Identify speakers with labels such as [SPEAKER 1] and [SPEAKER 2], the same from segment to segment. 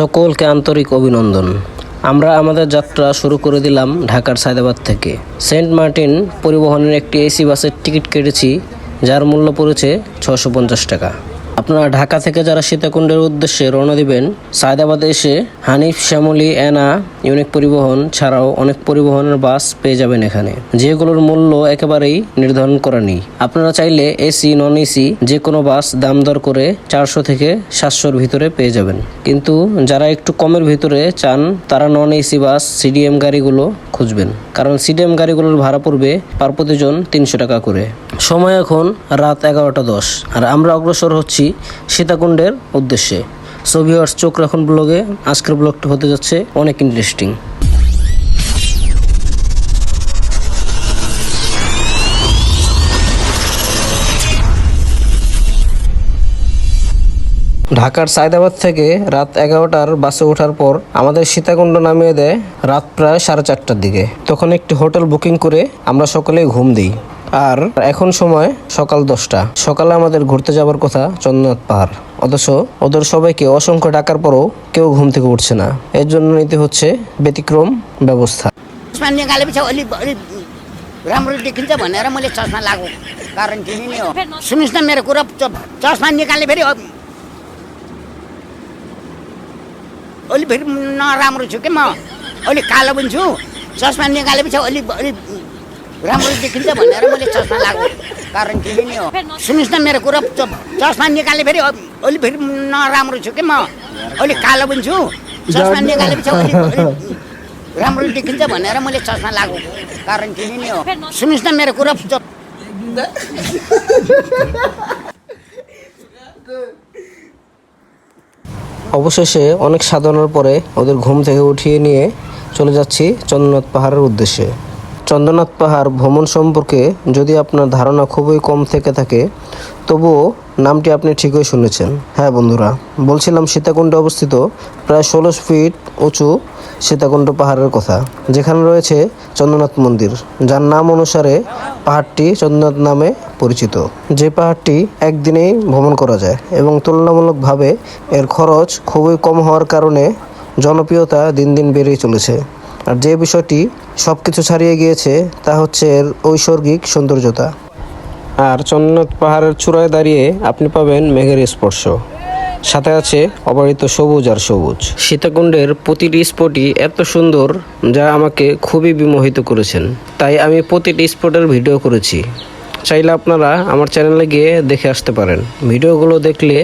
[SPEAKER 1] সকলকে আন্তরিক অভিনন্দন। আমরা আমাদের যাত্রা শুরু করে দিলাম ঢাকার সায়দাবাদ থেকে। সেন্ট মার্টিন পরিবহনের একটি এসি বাসের টিকিট কেটেছি, যার মূল্য পড়েছে ছশো টাকা। আপনারা ঢাকা থেকে যারা সীতাকুণ্ডের উদ্দেশ্যে রওনা দিবেন, সায়দাবাদে এসে হানিফ, শ্যামলি, এনা, ইউনিক পরিবহন ছাড়াও অনেক পরিবহনের বাস পেয়ে যাবেন এখানে। যেগুলোর মূল্য একেবারেই নির্ধারণ করা নেই। আপনারা চাইলে এসি নন এসি যে কোনো বাস দাম দর করে চারশো থেকে সাতশোর ভিতরে পেয়ে যাবেন। কিন্তু যারা একটু কমের ভিতরে চান, তারা নন এসি বাস, সিডিএম গাড়িগুলো খুঁজবেন। কারণ সিডিএম গাড়িগুলোর ভাড়া পড়বে পার প্রতিজন তিনশো টাকা করে। সময় এখন রাত এগারোটা দশ। আর আমরা অগ্রসর হচ্ছি সীতাকুণ্ডের উদ্দেশ্যে। সো ভিউয়ার্স চোখ রাখুন ব্লগে। আজকের ব্লগটা হতে যাচ্ছে অনেক ইন্টারেস্টিং ঢাকার সায়দাবাদ থেকে রাত এগারোটার বাসে ওঠার পর আমাদের সীতাকুণ্ড নামিয়ে দেয় রাত প্রায় সাড়ে চারটার দিকে। তখন একটি হোটেল বুকিং করে আমরা সকলেই ঘুম দিই। আর এখন সময় সকাল দশটা সকালে আমাদের ঘুরতে যাওয়ার কথা চন্দ্রনাথ পাহাড় অথচ ওদের সবাইকে অসংখ্য ডাকার পরও কেউ ঘুম থেকে উঠছে না এর জন্য নিতে হচ্ছে ব্যতিক্রম ব্যবস্থা
[SPEAKER 2] चस्मा निकालेपछि अलि अलि राम्रो देखिन्छ भनेर मैले चस्मा लगाएको कारण तिमी नै हो सुन्नुहोस् न मेरो कुरा च- चस्मा निकाल्ने फेरि अ- अलि फेरि नराम्रो छु कि म अलिक कालो पनि छु चस्मा निकालेपछि अलि अलि राम्रो देखिन्छ भनेर मैले चस्मा लगाएको कारण तिमी नै हो सुन्नुहोस् न मेरो कुरा च- चस्मा निकाल्ने फेरि अ- अलि फेरि नराम्रो छु कि म अलिक कालो पनि छु चस्मा निकालेपछि अलिक अलि राम्रो देखिन्छ भनेर मैले चस्मा लगाएको कारण तिमी नै हो सुन्नुहोस् न मेरो कुरा च-
[SPEAKER 1] অবশেষে অনেক সাধনার পরে ওদের ঘুম থেকে উঠিয়ে নিয়ে চলে যাচ্ছি চন্দ্রনাথ পাহাড়ের উদ্দেশ্যে চন্দ্রনাথ পাহাড় ভ্রমণ সম্পর্কে যদি আপনার ধারণা খুবই কম থেকে থাকে, তবুও নামটি আপনি ঠিকই শুনেছেন। হ্যাঁ বন্ধুরা, বলছিলাম সীতাকুণ্ডে অবস্থিত প্রায় ষোলো ফিট উঁচু সীতাকুণ্ড পাহাড়ের কথা, যেখানে রয়েছে চন্দ্রনাথ মন্দির, যার নাম অনুসারে পাহাড়টি চন্দ্রনাথ নামে পরিচিত। যে পাহাড়টি একদিনেই ভ্রমণ করা যায় এবং তুলনামূলকভাবে এর খরচ খুবই কম হওয়ার কারণে জনপ্রিয়তা দিন দিন বেড়েই চলেছে। আর যে বিষয়টি সব কিছু ছাড়িয়ে গিয়েছে তা হচ্ছে এর ঐশ্বর্গিক সৌন্দর্যতা। আর চন্দ্রনাথ পাহাড়ের চূড়ায় দাঁড়িয়ে আপনি পাবেন মেঘের স্পর্শ। সাথে আছে অবারিত সবুজ আর সবুজ। সীতাকুণ্ডের প্রতিটি স্পটই এত সুন্দর যা আমাকে খুবই বিমোহিত করেছেন। তাই আমি প্রতিটি স্পটের ভিডিও করেছি। চাইলে আপনারা আমার চ্যানেলে গিয়ে দেখে আসতে পারেন। ভিডিওগুলো দেখলে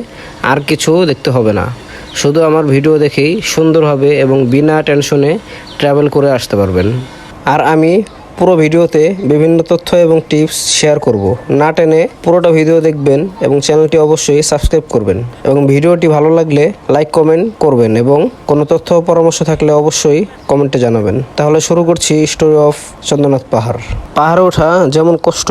[SPEAKER 1] আর কিছু দেখতে হবে না। শুধু আমার ভিডিও দেখেই সুন্দরভাবে এবং বিনা টেনশনে ট্রাভেল করে আসতে পারবেন। আর আমি পুরো ভিডিওতে বিভিন্ন তথ্য এবং টিপস শেয়ার করব। না টেনে পুরোটা ভিডিও দেখবেন এবং চ্যানেলটি অবশ্যই সাবস্ক্রাইব করবেন। এবং ভিডিওটি ভালো লাগলে লাইক কমেন্ট করবেন এবং কোনো তথ্য পরামর্শ থাকলে অবশ্যই কমেন্টে জানাবেন। তাহলে শুরু করছি স্টোরি অফ চন্দ্রনাথ পাহাড়। পাহাড়ে ওঠা যেমন কষ্ট,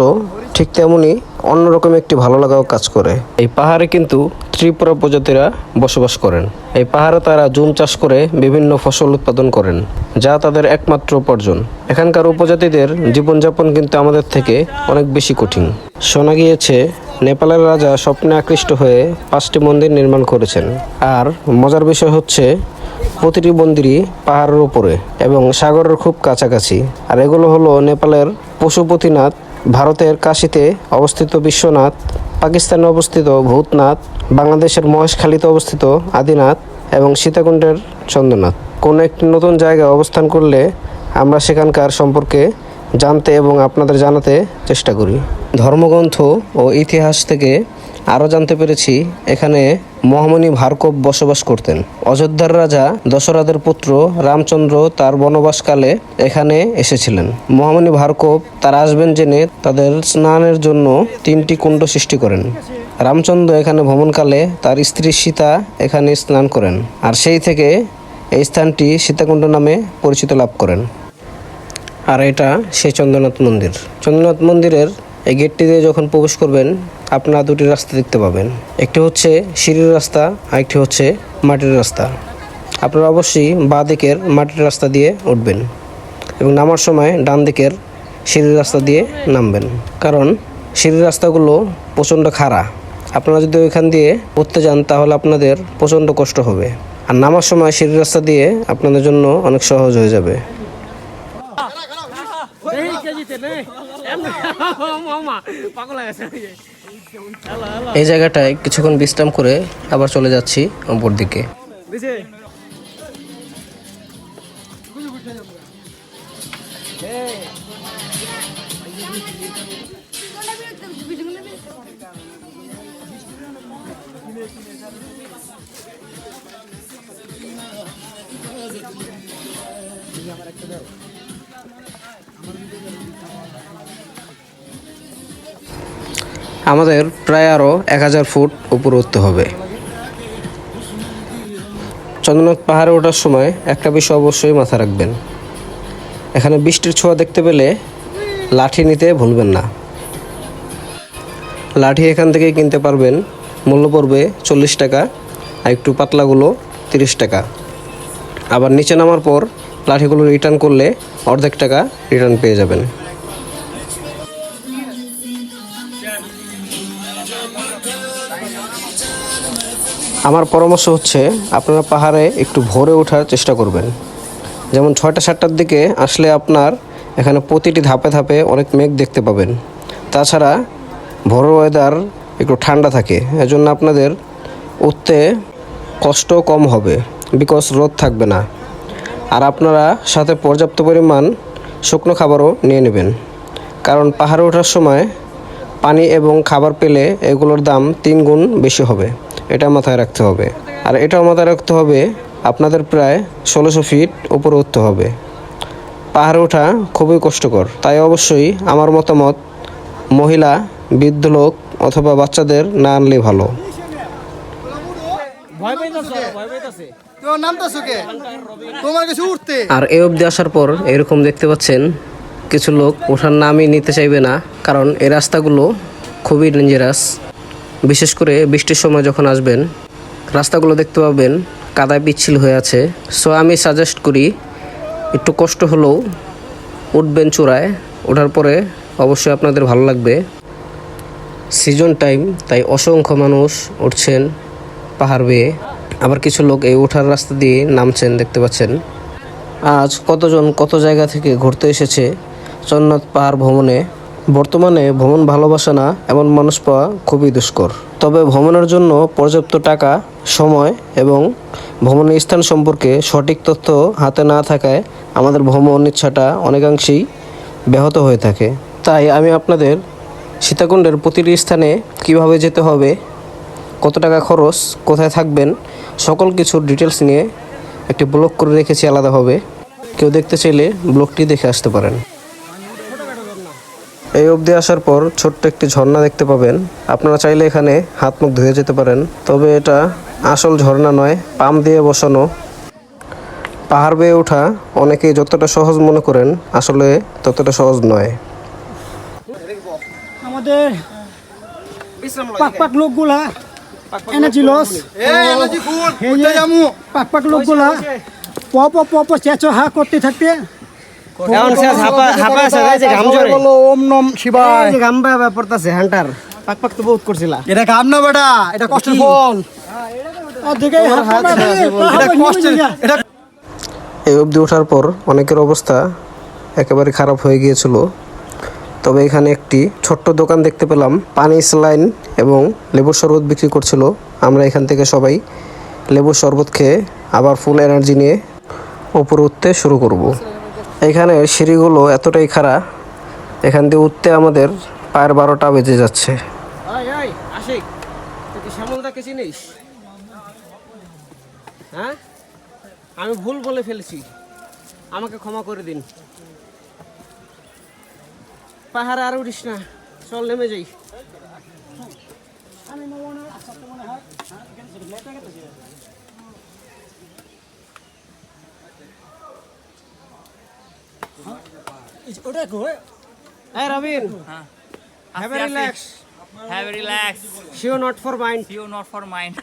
[SPEAKER 1] ঠিক তেমনই অন্যরকম একটি ভালো লাগাও কাজ করে। এই পাহাড়ে কিন্তু ত্রিপুরা প্রজাতিরা বসবাস করেন। এই পাহাড়ে তারা জুম চাষ করে বিভিন্ন ফসল উৎপাদন করেন, যা তাদের একমাত্র উপার্জন। এখানকার উপজাতিদের জীবনযাপন কিন্তু আমাদের থেকে অনেক বেশি কঠিন। শোনা গিয়েছে, নেপালের রাজা স্বপ্নে আকৃষ্ট হয়ে পাঁচটি মন্দির নির্মাণ করেছেন। আর মজার বিষয় হচ্ছে, প্রতিটি মন্দিরই পাহাড়ের উপরে এবং সাগরের খুব কাছাকাছি। আর এগুলো হলো নেপালের পশুপতিনাথ ভারতের কাশীতে অবস্থিত বিশ্বনাথ, পাকিস্তানে অবস্থিত ভূতনাথ, বাংলাদেশের মহেশখালীতে অবস্থিত আদিনাথ এবং সীতাকুণ্ডের চন্দ্রনাথ। কোনো একটি নতুন জায়গায় অবস্থান করলে আমরা সেখানকার সম্পর্কে জানতে এবং আপনাদের জানাতে চেষ্টা করি। ধর্মগ্রন্থ ও ইতিহাস থেকে আরও জানতে পেরেছি, এখানে মহামণি ভার্গব বসবাস করতেন। অযোধ্যার রাজা দশরথের পুত্র রামচন্দ্র তার বনবাসকালে এখানে এসেছিলেন। মহামণি ভার্গব তারা আসবেন জেনে তাদের স্নানের জন্য তিনটি কুণ্ড সৃষ্টি করেন। রামচন্দ্র এখানে ভ্রমণকালে তার স্ত্রী সীতা এখানে স্নান করেন আর সেই থেকে এই স্থানটি সীতাকুণ্ড নামে পরিচিত লাভ করেন। আর এটা সেই চন্দ্রনাথ মন্দির। চন্দ্রনাথ মন্দিরের এই গেটটি দিয়ে যখন প্রবেশ করবেন আপনারা দুটি রাস্তা দেখতে পাবেন। একটি হচ্ছে সিঁড়ির রাস্তা আর একটি হচ্ছে মাটির রাস্তা। আপনারা অবশ্যই বাঁ দিকের মাটির রাস্তা দিয়ে উঠবেন এবং নামার সময় ডান দিকের সিঁড়ির রাস্তা দিয়ে নামবেন। কারণ সিঁড়ির রাস্তাগুলো প্রচণ্ড খাড়া। আপনারা যদি ওইখান দিয়ে উঠতে যান, তাহলে আপনাদের প্রচণ্ড কষ্ট হবে। আর নামার সময় সিঁড়ির রাস্তা দিয়ে আপনাদের জন্য অনেক সহজ হয়ে যাবে। এই জায়গাটায় কিছুক্ষণ বিশ্রাম করে আবার চলে যাচ্ছি অপর দিকে। আমাদের প্রায় আরও এক হাজার ফুট উপরে উঠতে হবে। চন্দ্রনাথ পাহাড়ে ওঠার সময় একটা বিষয় অবশ্যই মাথা রাখবেন। এখানে বৃষ্টির ছোঁয়া দেখতে পেলে লাঠি নিতে ভুলবেন না। লাঠি এখান থেকে কিনতে পারবেন। মূল্য পড়বে চল্লিশ টাকা, আর একটু পাতলাগুলো তিরিশ টাকা। আবার নিচে নামার পর লাঠিগুলো রিটার্ন করলে অর্ধেক টাকা রিটার্ন পেয়ে যাবেন। আমার পরামর্শ হচ্ছে আপনারা পাহাড়ে একটু ভোরে ওঠার চেষ্টা করবেন। যেমন ছয়টা, সাতটার দিকে আসলে আপনার এখানে প্রতিটি ধাপে ধাপে অনেক মেঘ দেখতে পাবেন। তাছাড়া ভোরের ওয়েদার একটু ঠান্ডা থাকে, এজন্য আপনাদের উঠতে কষ্ট কম হবে বিকজ রোদ থাকবে না। আর আপনারা সাথে পর্যাপ্ত পরিমাণ শুকনো খাবারও নিয়ে নেবেন। কারণ পাহাড়ে ওঠার সময় পানি এবং খাবার পেলে এগুলোর দাম তিন গুণ বেশি হবে। এটা মাথায় রাখতে হবে। আর এটাও মাথায় রাখতে হবে আপনাদের প্রায় ষোলোশো ফিট উপরে উঠতে হবে। পাহাড়ে ওঠা খুবই কষ্টকর। তাই অবশ্যই আমার মতামত মহিলা বৃদ্ধ লোক অথবা বাচ্চাদের না আনলে ভালো। আর এই অবধি আসার পর এরকম দেখতে পাচ্ছেন কিছু লোক ওঠার নামই নিতে চাইবে না কারণ এই রাস্তাগুলো খুবই ডেঞ্জারাস বিশেষ করে বৃষ্টির সময় যখন আসবেন, রাস্তাগুলো দেখতে পাবেন কাদায় পিচ্ছিল হয়ে আছে। সো আমি সাজেস্ট করি, একটু কষ্ট হলেও উঠবেন চূড়ায়, ওঠার পরে অবশ্যই আপনাদের ভালো লাগবে। সিজন টাইম তাই অসংখ্য মানুষ উঠছেন পাহাড় বেয়ে। আবার কিছু লোক এই ওঠার রাস্তা দিয়ে নামছেন, দেখতে পাচ্ছেন। আজ কতজন কত জায়গা থেকে ঘুরতে এসেছে? চন্নাথ পাহাড় ভ্রমণে। বর্তমানে ভ্রমণ ভালোবাসা না, এমন মানুষ পাওয়া খুবই দুষ্কর। তবে ভ্রমণের জন্য পর্যাপ্ত টাকা, সময় এবং ভ্রমণের স্থান সম্পর্কে সঠিক তথ্য হাতে না থাকায় আমাদের ভ্রমণ ইচ্ছাটা অনেকাংশেই ব্যাহত হয়ে থাকে। তাই আমি আপনাদের সীতাকুণ্ডের প্রতিটি স্থানে কীভাবে যেতে হবে, কত টাকা খরচ, কোথায় থাকবেন, সকল কিছুর ডিটেলস নিয়ে একটি ব্লগ করে রেখেছি আলাদাভাবে। কেউ দেখতে চাইলে ব্লগটি দেখে আসতে পারেন। এই অবধি আসার পর ছোট্ট একটি ঝর্ণা দেখতে পাবেন। আপনারা চাইলে এখানে হাত মুখ ধুয়ে যেতে পারেন। তবে এটা আসল ঝর্ণা নয় পাম্প দিয়ে বসানো। পাহাড় বেয়ে ওঠা অনেকেই যতটা সহজ মনে করেন আসলে ততটা সহজ নয়।
[SPEAKER 3] আমাদের পাক পাক লোকগুলা এনার্জি লস
[SPEAKER 4] এ এনার্জি ফুল উঠতে যামু
[SPEAKER 3] পাক পাক লোকগুলা প প প প চেঁচো হা করতে থাকতে
[SPEAKER 4] বলো ওম নম শিবায়।
[SPEAKER 1] Gamba ব্যাপারটাছে Hunter. পাক পাক তো বহুত করছিলা।
[SPEAKER 4] এটা কাম না বেটা এটা কষ্টের ফল।
[SPEAKER 3] ওদিকে
[SPEAKER 4] এটা কষ্টের এটা
[SPEAKER 1] এই অবধি ওঠার পর অনেকের অবস্থা একেবারে খারাপ হয়ে গিয়েছিল। তবে এখানে একটি ছোট্ট দোকান দেখতে পেলাম। পানি স্লাইন এবং লেবুর শরবত বিক্রি করছিল। আমরা এখান থেকে সবাই লেবুর শরবত খেয়ে আবার ফুল এনার্জি নিয়ে উপরে উঠতে শুরু করব। এখানে সিঁড়িগুলো এতটাই খারাপ এখান দিয়ে উঠতে আমাদের পায়ের বারোটা বেজে যাচ্ছে। শ্যামলদাকে চিনিস? হ্যাঁ? আমি ভুল বলে ফেলেছি। আমাকে ক্ষমা করে দিন। পাহাড়ে আর উঠিস না। চল নেমে যাই।
[SPEAKER 3] ওটা
[SPEAKER 1] হ্যাঁ Robin have a relax
[SPEAKER 5] have a relax
[SPEAKER 1] not for mind
[SPEAKER 5] not for mind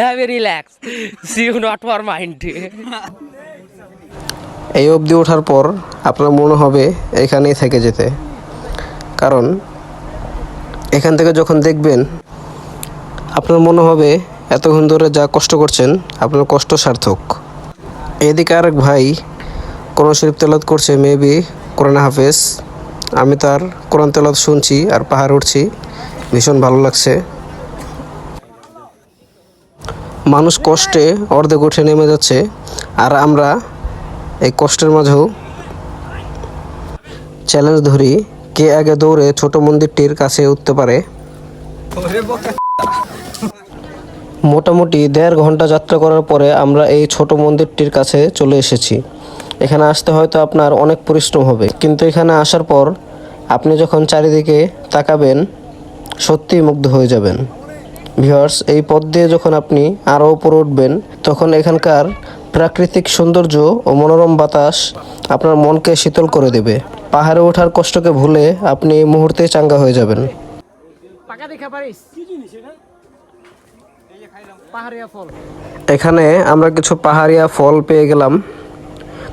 [SPEAKER 6] have a relax not for mind
[SPEAKER 1] এই অবধি ওঠার পর আপনার মনে হবে এখানেই থেকে যেতে। কারণ এখান থেকে যখন দেখবেন আপনার মনে হবে এতক্ষণ ধরে যা কষ্ট করছেন আপনার কষ্ট সার্থক। এদিকে আরেক ভাই কোরআন শরীফ তেলাত করছে মেবি কোরআন হাফেজ। আমি তার কোরআন তেলাত শুনছি আর পাহাড় উঠছি। ভীষণ ভালো লাগছে। মানুষ কষ্টে অর্ধেক উঠে নেমে যাচ্ছে। আর আমরা এই কষ্টের মাঝেও চ্যালেঞ্জ ধরি, কে আগে দৌড়ে ছোট মন্দিরটির কাছে উঠতে পারে। মোটামুটি দেড় ঘণ্টা যাত্রা করার পরে আমরা এই ছোট মন্দিরটির কাছে চলে এসেছি। এখানে আসতে হয়তো আপনার অনেক পরিশ্রম হবে। কিন্তু এখানে আসার পর আপনি যখন চারিদিকে তাকাবেন সত্যিই মুগ্ধ হয়ে যাবেন। ভিউয়ার্স এই পথ দিয়ে যখন আপনি আরও উপরে উঠবেন তখন এখানকার প্রাকৃতিক সৌন্দর্য ও মনোরম বাতাস আপনার মনকে শীতল করে দেবে। পাহাড়ে ওঠার কষ্টকে ভুলে আপনি এই মুহূর্তে চাঙ্গা হয়ে যাবেন।
[SPEAKER 6] পাকা দেখা পারিস? পাহাড়িয়া ফল।
[SPEAKER 1] এখানে আমরা কিছু পাহাড়িয়া ফল পেয়ে গেলাম।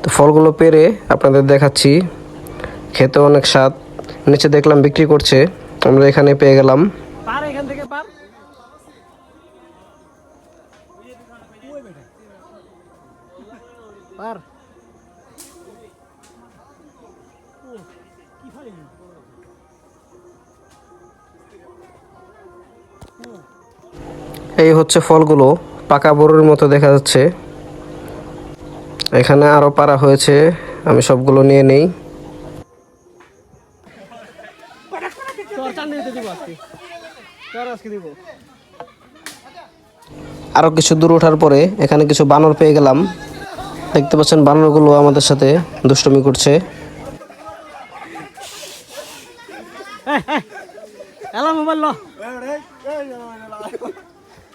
[SPEAKER 1] তো ফলগুলো পেরে আপনাদের দেখাচ্ছি। খেতে অনেক স্বাদ। নিচে দেখলাম বিক্রি করছে। আমরা এখানে পেয়ে গেলাম।
[SPEAKER 6] এখান থেকে পার। পার।
[SPEAKER 1] এই হচ্ছে ফলগুলো। পাকা বড়ুর মতো দেখা যাচ্ছে। এখানে আরও পারা হয়েছে, আমি সবগুলো নিয়ে নেই। আরও কিছু দূর ওঠার পরে এখানে কিছু বানর পেয়ে গেলাম। দেখতে পাচ্ছেন বানরগুলো আমাদের সাথে দুষ্টমি করছে।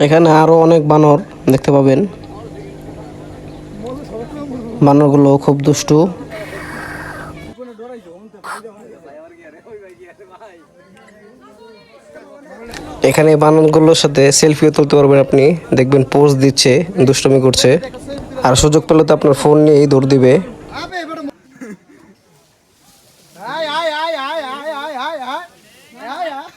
[SPEAKER 1] এখানে আরও অনেক বানর দেখতে পাবেন বানরগুলো খুব দুষ্টু এখানে বানরগুলোর সাথে সেলফিও তুলতে পারবেন আপনি দেখবেন পোজ দিচ্ছে দুষ্টমি করছে আর সুযোগ পেলে তো আপনার ফোন নিয়েই দৌড় দিবে
[SPEAKER 4] আয় আয় আয় আয় আয় আয় আয় আয় আয় আয়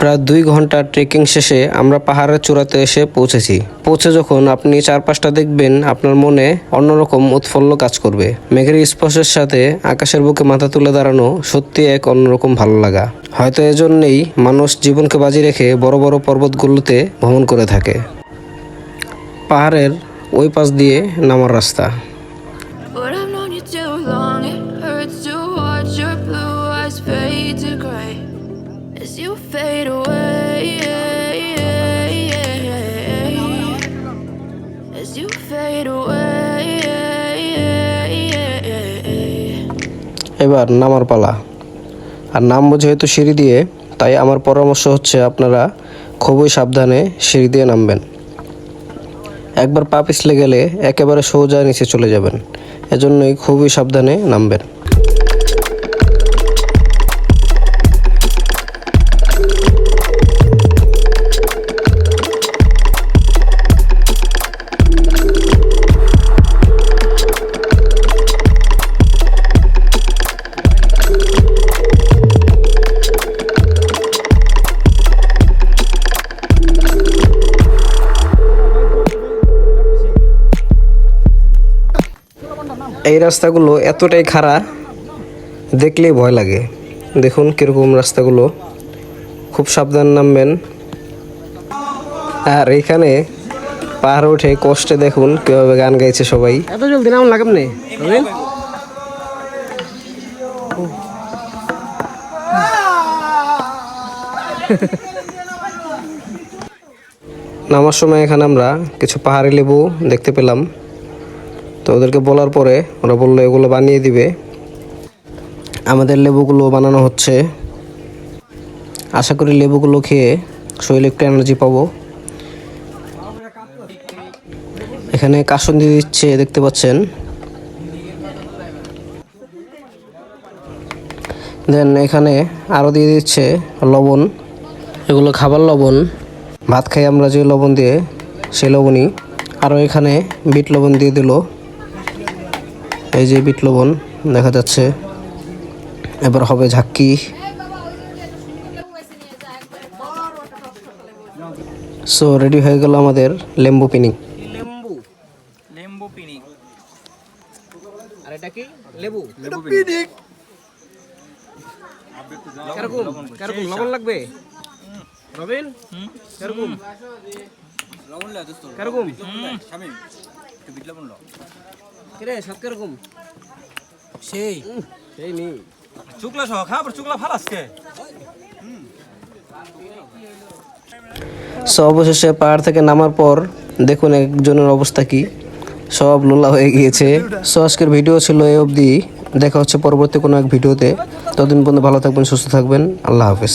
[SPEAKER 1] প্রায় দুই ঘণ্টা ট্রেকিং শেষে আমরা পাহাড়ের চূড়াতে এসে পৌঁছেছি। পৌঁছে যখন আপনি চারপাশটা দেখবেন, আপনার মনে অন্যরকম উৎফুল্ল কাজ করবে। মেঘের স্পর্শের সাথে আকাশের বুকে মাথা তুলে দাঁড়ানো সত্যি এক অন্যরকম ভালো লাগা। হয়তো এজন্যই মানুষ জীবনকে বাজি রেখে বড় বড় পর্বতগুলোতে ভ্রমণ করে থাকে। পাহাড়ের ওই পাশ দিয়ে নামার রাস্তা। এবার নামার পালা। আর নামবো যেহেতু সিঁড়ি দিয়ে, তাই আমার পরামর্শ হচ্ছে আপনারা খুবই সাবধানে সিঁড়ি দিয়ে নামবেন। একবার পা পিছলে গেলে একেবারে সোজা নিচে চলে যাবেন। এজন্যই খুবই সাবধানে নামবেন। এই রাস্তাগুলো এতটাই খাড়া দেখলেই ভয় লাগে। দেখুন কীরকম রাস্তাগুলো। খুব সাবধান নামবেন। আর এখানে পাহাড়ে উঠে কষ্টে দেখুন কীভাবে গান গাইছে সবাই। এত জলদি নাম লাগাম নে। নামার সময় এখানে আমরা কিছু পাহাড়ি লেবু দেখতে পেলাম। তো ওদেরকে বলার পরে ওরা বলল, এগুলো বানিয়ে দিবে। আমাদের লেবুগুলো বানানো হচ্ছে। আশা করি লেবুগুলো খেয়ে শরীরে একটু এনার্জি পাবো। এখানে কাসন্দি দিচ্ছে, দেখতে পাচ্ছেন। দেন এখানে আরও দিয়ে দিচ্ছে লবণ। এগুলো খাবার লবণ। ভাত খাই আমরা যে লবণ দিয়ে সেই লবণই। আরও এখানে বিট লবণ দিয়ে দিল। এই যে বিট লবণ দেখা যাচ্ছে। এবার হবে ঝাক্কি। সো রেডি হয়ে গেল আমাদের লেম্বু পিনিক।
[SPEAKER 5] লেম্বু। পিনিক।
[SPEAKER 1] আর এটা কি? লেবু।
[SPEAKER 4] পিনিক।
[SPEAKER 1] কীরকম? কীরকম? লবণ লাগবে? রবিন? কীরকম? কীরকম? কিরে সাত কীরকম? সেই। সেই নি।
[SPEAKER 7] চুকলা সহ খা চুকলা ফাল
[SPEAKER 1] সো অবশেষে পাহাড় থেকে নামার পর দেখুন একজনের অবস্থা কি। সব লোলা হয়ে গিয়েছে। সো আজকের ভিডিও ছিল এই অবধি। দেখা হচ্ছে পরবর্তী কোনো এক ভিডিওতে। ততদিন পর্যন্ত ভালো থাকবেন সুস্থ থাকবেন। আল্লাহ হাফেজ।